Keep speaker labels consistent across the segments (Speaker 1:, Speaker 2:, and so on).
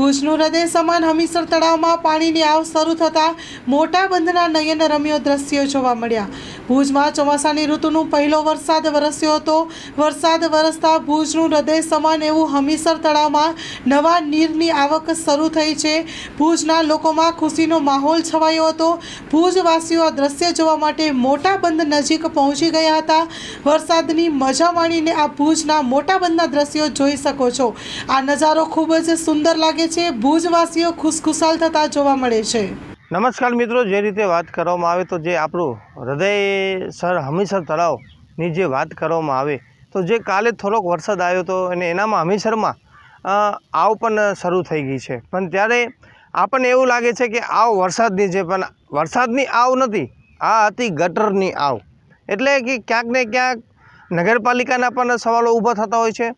Speaker 1: ભુજનું હૃદય સમાન હમીસર તળાવમાં પાણીની આવ શરૂ થતાં મોટા બંધના નયન રમ્યો દ્રશ્યો જોવા મળ્યા. ભુજમાં ચોમાસાની ઋતુનો પહેલો વરસાદ વરસ્યો હતો. વરસાદ વરસતા ભુજનું હૃદય સમાન એવું હમીસર તળાવમાં નવા નીરની આવક શરૂ થઈ છે. ભુજના લોકોમાં ખુશીનો માહોલ છવાયો હતો. ભુજવાસીઓ આ દ્રશ્ય જોવા માટે મોટા બંધ નજીક પહોંચી ગયા હતા. વરસાદની મજા માણીને આ ભુજના મોટા બંધના દ્રશ્યો જોઈ શકો છો. આ નજારો ખૂબ જ સુંદર લાગે છે, ભુજવાસીઓ ખુશખુશાલ થતા જોવા મળે છે.
Speaker 2: નમસ્કાર મિત્રો, જે રીતે વાત કરવામાં આવે તો જે આપણું હૃદય સર હમીસર તળાવની જે વાત કરવામાં આવે તો જે કાલે થોડોક વરસાદ આવ્યો હતો અને એનામાં હમીસરમાં આવ પણ શરૂ થઈ ગઈ છે. પણ ત્યારે આપણને એવું લાગે છે કે આવ વરસાદની છે, પણ વરસાદની આવ નથી, આ હતી ગટરની આવ. એટલે કે ક્યાંક ને ક્યાંક નગરપાલિકાના પણ સવાલો ઊભા થતા હોય છે.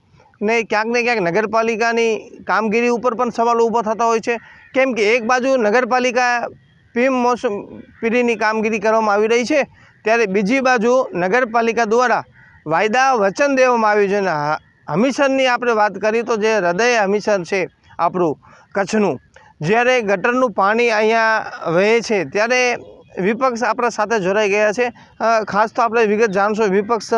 Speaker 2: ને ક્યાંક ને ક્યાંક નગરપાલિકાની કામગીરી ઉપર પણ સવાલો ઊભા થતા હોય છે. કેમ કે એક બાજુ નગરપાલિકા પીમ મોસમ પીઢીની કામગીરી કરવામાં આવી રહી છે, ત્યારે બીજી બાજુ નગરપાલિકા દ્વારા વાયદા વચન દેવામાં આવ્યું છે ને હ- હમીસરની આપણે વાત કરીએ તો જે હૃદય હમીસર છે આપણું કચ્છનું, જ્યારે ગટરનું પાણી અહીંયા વહે છે, ત્યારે વિપક્ષ આપણા સાથે જોડાઈ ગયા છે. ખાસ તો આપણે વિગત જાણશો વિપક્ષ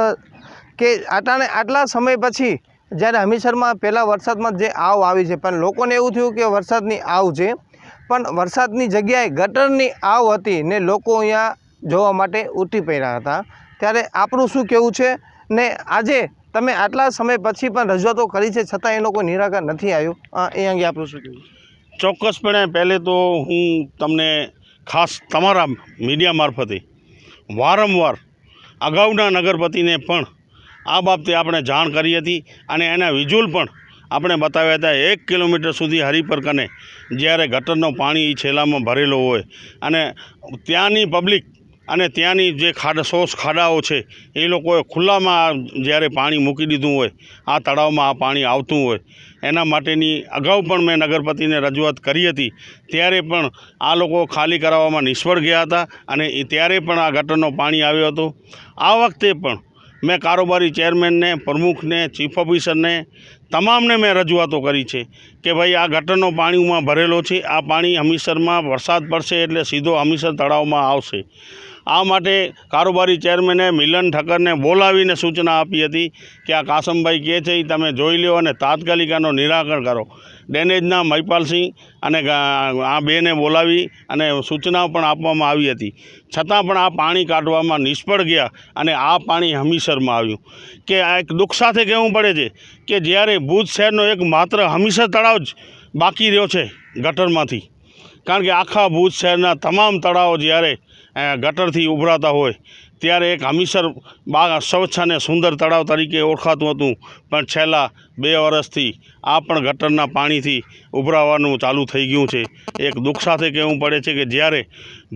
Speaker 2: કે આટલાને આટલા સમય પછી જ્યારે હમીસરમાં પહેલાં વરસાદમાં જે આવ આવી છે, પણ લોકોને એવું થયું કે વરસાદની આવ છે, પણ વરસાદની જગ્યાએ ગટરની આવ હતી ને લોકો અહીંયા જોવા માટે ઉઠી પડ્યા હતા. ત્યારે આપણું શું કહેવું છે ને આજે તમે આટલા સમય પછી પણ રજૂઆતો કરી છે, છતાં એનો કોઈ નિરાકર નથી આવ્યું. એ અંગે આપણું શું કહેવું
Speaker 3: ચોક્કસપણે પહેલે તો હું તમને ખાસ તમારા મીડિયા મારફતે વારંવાર અગાઉના નગરપતિને પણ આ બાબતે આપણે જાણ કરી હતી અને એના વિઝ્યુઅલ પણ આપણે બતાવ્યા હતા એક કિલોમીટર સુધી હરિપર કને જ્યારે ગટરનો પાણી એ છેલ્લામાં ભરેલો હોય અને ત્યાંની પબ્લિક અને ત્યાંની જે ખાડા સોસ ખાડાઓ છે, એ લોકોએ ખુલ્લામાં જ્યારે પાણી મૂકી દીધું હોય, આ તળાવમાં આ પાણી આવતું હોય, એના માટેની અગાઉ પણ મેં નગરપતિને રજૂઆત કરી હતી. ત્યારે પણ આ લોકો ખાલી કરાવવામાં નિષ્ફળ ગયા હતા અને ત્યારે પણ આ ગટરનો પાણી આવ્યો હતો. આ વખતે પણ મેં કારોબારી ચેરમેનને, પ્રમુખને, ચીફ ઓફિસરને, તમામને મેં રજૂઆતો કરી છે કે ભાઈ આ ગટરનો પાણીમાં ભરેલો છે, આ પાણી હમીસરમાં વરસાદ પડશે એટલે સીધો હમીસર તળાવમાં આવશે. આ માટે કારોબારી ચેરમેને મિલન ઠક્કરને બોલાવીને સૂચના આપી હતી કે આ કાસમભાઈ કહે છે એ તમે જોઈ લો અને તાત્કાલિક આનો નિરાકરણ કરો. ડેનેજના મહિપાલસિંહ અને આ બેને બોલાવી અને સૂચના પણ આપવામાં આવી હતી. છતાં પણ આ પાણી કાઢવામાં નિષ્ફળ ગયા અને આ પાણી હમીસરમાં આવ્યું. કે આ એક દુઃખ સાથે કહેવું પડે છે કે જ્યારે ભુજ શહેરનો એક માત્ર હમીસર તળાવ જ બાકી રહ્યો છે ગટરમાંથી. કારણ કે આખા ભુજ શહેરના તમામ તળાવો જ્યારે ગટરથી ઉભરાતા હોય, ત્યારે એક હમીસર બા સ્વચ્છ અને સુંદર તળાવ તરીકે ઓળખાતું હતું. પણ છેલ્લા બે વર્ષથી આ પણ ગટરના પાણીથી ઉભરાવાનું ચાલુ થઈ ગયું છે. એક દુઃખ સાથે કહેવું પડે છે કે જ્યારે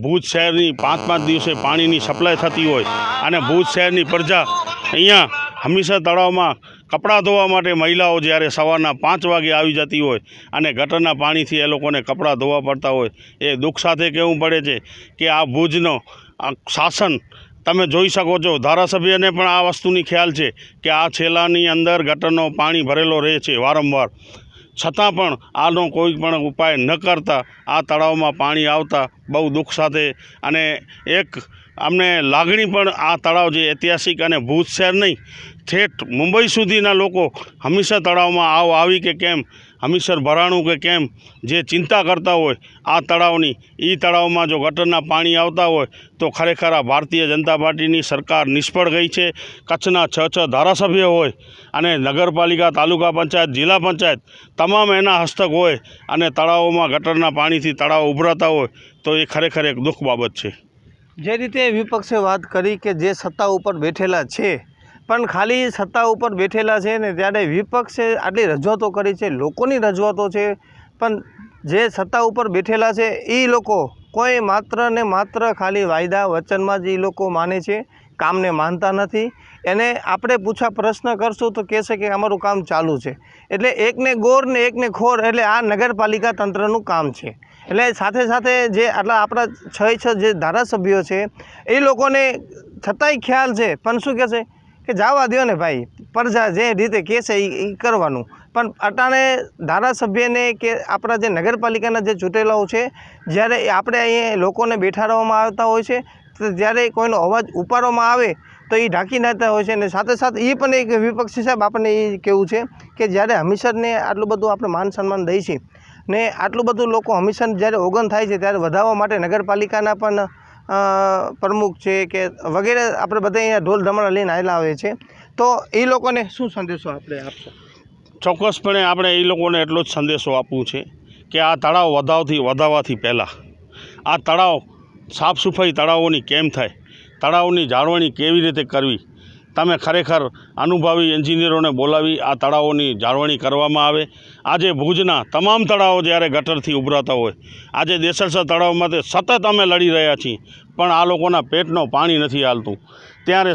Speaker 3: ભુજ શહેરની પાંચ પાંચ દિવસે પાણીની સપ્લાય થતી હોય અને ભુજ શહેરની પ્રજા અહીંયા હમીસર તળાવમાં કપડાં ધોવા માટે મહિલાઓ જ્યારે સવારના પાંચ વાગે આવી જતી હોય અને ગટરના પાણીથી એ લોકોને કપડાં ધોવા પડતા હોય, એ દુઃખ સાથે કહેવું પડે છે કે આ ભુજનો શાસન, તમે જોઈ શકો છો, ધારાસભ્યને પણ આ વસ્તુની ખ્યાલ છે કે આ છેલ્લાની અંદર ગટરનો પાણી ભરેલો રહે છે વારંવાર. છતાં પણ આનો કોઈ પણ ઉપાય ન કરતા આ તળાવમાં પાણી આવતા બહુ દુઃખ સાથે અને એક અમને લાગણી પણ આ તળાવ જે ઐતિહાસિક અને ભૂત શહેર નહીં, ઠેઠ મુંબઈ સુધીના લોકો હમીસર તળાવમાં આવ આવી કે કેમ હમીસર ભરાણું કે કેમ, જે ચિંતા કરતા હોય, આ તળાવની એ તળાવમાં જો ગટરના પાણી આવતા હોય, તો ખરેખર આ ભારતીય જનતા પાર્ટીની સરકાર નિષ્ફળ ગઈ છે. કચ્છના છ છ ધારાસભ્ય હોય અને નગરપાલિકા, તાલુકા પંચાયત, જિલ્લા પંચાયત તમામ એના હસ્તક હોય અને તળાવોમાં ગટરના પાણીથી તળાવ ઉભરાતા હોય, તો એ ખરેખર એક દુઃખ બાબત છે.
Speaker 2: જે રીતે વિપક્ષે વાત કરી કે જે સત્તા ઉપર બેઠેલા છે, પણ ખાલી સત્તા ઉપર બેઠેલા છે ને ત્યારે વિપક્ષે આટલી રજૂઆતો કરી છે, લોકોની રજૂઆતો છે, પણ જે સત્તા ઉપર બેઠેલા છે એ લોકો કોઈ માત્ર ને માત્ર ખાલી વાયદા વચનમાં જ એ લોકો માને છે, કામને માનતા નથી. એને આપણે પૂછા પ્રશ્ન કરશું તો કહેશે કે અમારું કામ ચાલુ છે. એટલે એકને ગોર ને એકને ખોર એટલે આ નગરપાલિકા તંત્રનું કામ છે. એટલે સાથે સાથે જે આટલા આપણા છ છ જે ધારાસભ્યો છે, એ લોકોને છતાંય ખ્યાલ છે, પણ શું કહે છે કે જવા દો ને ભાઈ, પ્રજા જે રીતે કહેશે એ કરવાનું. પણ અટાણે ધારાસભ્યને કે આપણા જે નગરપાલિકાના જે ચૂંટેલાઓ છે, જ્યારે આપણે અહીંયા લોકોને બેઠાડવામાં આવતા હોય છે જ્યારે કોઈનો અવાજ ઉપાડવામાં આવે, તો એ ઢાંકી નાખતા હોય છે. અને સાથે સાથે એ પણ એક વિપક્ષી સાહેબ આપણને એ કહેવું છે કે જ્યારે હમીસરને આટલું બધું આપણે માન સન્માન દઈએ છીએ ને આટલું બધું લોકો હંમેશા જ્યારે ઓગન થાય છે ત્યારે વધારવા માટે નગરપાલિકાના પણ પ્રમુખ છે કે વગેરે આપણે બધા અહીંયા ઢોલ ધમણા લઈને આવેલા આવે છે તો એ લોકોને શું સંદેશો આપણે આપશો?
Speaker 3: ચોક્કસપણે આપણે એ લોકોને એટલો જ સંદેશો આપવું છે કે આ તળાવ વધાવથી વધાવવાથી પહેલાં. આ તળાવ સાફ સફાઈ તળાવોની કેમ થાય? તળાવની જાળવણી કેવી રીતે કરવી? તમે ખરેખર અનુભવી એન્જિનિયરોને બોલાવી આ તળાવોની જાળવણી કરવામાં આવે. આજે ભુજના તમામ તળાવો જ્યારે ગટરથી ઉભરાતા હોય, આજે દેસરસર તળાવ માટે સતત અમે લડી રહ્યા છીએ, પણ આ લોકોના પેટનો પાણી નથી હાલતું. ત્યારે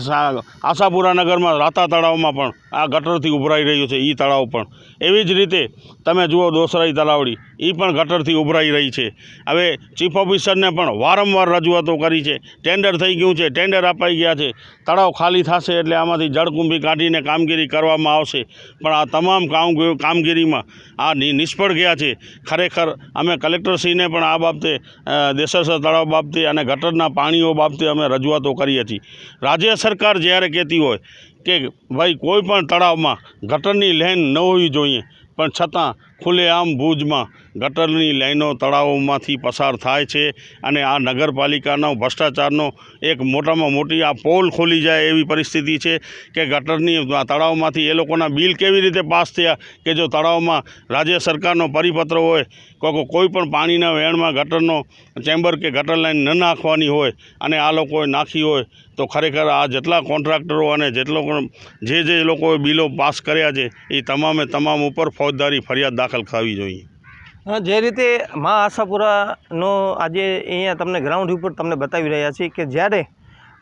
Speaker 3: આશાપુરા નગરમાં રાતા તળાવમાં પણ આ ગટરથી ઉભરાઈ રહ્યું છે એ તળાવ પણ. એવી જ રીતે તમે જુઓ દોસરાઈ તળાવડી એ પણ ગટરથી ઉભરાઈ રહી છે. હવે ચીફ ઓફિસરને પણ વારંવાર રજૂઆતો કરી છે. ટેન્ડર થઈ ગયું છે, ટેન્ડર અપાઈ ગયા છે. તળાવ ખાલી થશે એટલે આમાંથી જળકુંભી કાઢીને કામગીરી કરવામાં આવશે. પણ આ તમામ કામ કામગીરીમાં આ નિષ્ફળ ગયા છે. ખરેખર અમે કલેક્ટરશ્રીને પણ આ બાબતે દેસરસર તળાવ બાબતે અને ગટરના પાણીઓ બાબતે અમે રજૂઆતો કરી હતી. રાજ્ય સરકાર જ્યારે કહેતી હોય કે ભાઈ કોઈ પણ તળાવમાં ગટરની લાઈન ન હોવી જોઈએ, પણ છતાં ખુલ્લેઆમ ભુજમાં ગટરની લાઈનો તળાવોમાંથી પસાર થાય છે અને આ નગરપાલિકાનો ભ્રષ્ટાચારનો એક મોટામાં મોટી આ પોલ ખોલી જાય એવી પરિસ્થિતિ છે કે ગટરની તળાવમાંથી એ લોકોના બિલ કેવી રીતે પાસ થયા કે જો તળાવમાં રાજ્ય સરકારનો પરિપત્ર હોય કોઈ કોઈપણ પાણીના વહેણમાં ગટરનો ચેમ્બર કે ગટર લાઈન ન નાખવાની હોય અને આ લોકોએ નાખી હોય, તો ખરેખર આ જેટલા કોન્ટ્રાક્ટરો અને જેટલો જે જે લોકોએ બિલો પાસ કર્યા છે, એ તમામે તમામ ઉપર ફોજદારી ફરિયાદ દાખલ દખલ ખાવી
Speaker 2: જોઈએ. જે રીતે મા આશાપુરાનો આજે અહીંયા તમને ગ્રાઉન્ડ રિપોર્ટ તમને બતાવી રહ્યા છીએ કે જ્યારે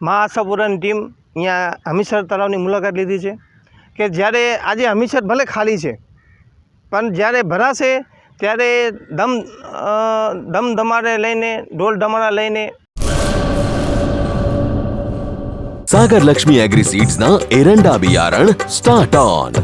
Speaker 2: મા આશાપુરાની ટીમ અહીંયા હમીસર તળાવની મુલાકાત લીધી છે કે જ્યારે આજે હમીસર ભલે ખાલી છે પણ જ્યારે ભરાશે ત્યારે દમ દમ ધમાડે લઈને ઢોલ ધમાડા લઈને
Speaker 4: સાગર
Speaker 5: લક્ષ્મી એગ્રી સીડ્સના એરંડા બિયારણ
Speaker 6: સ્ટાર્ટ ઓન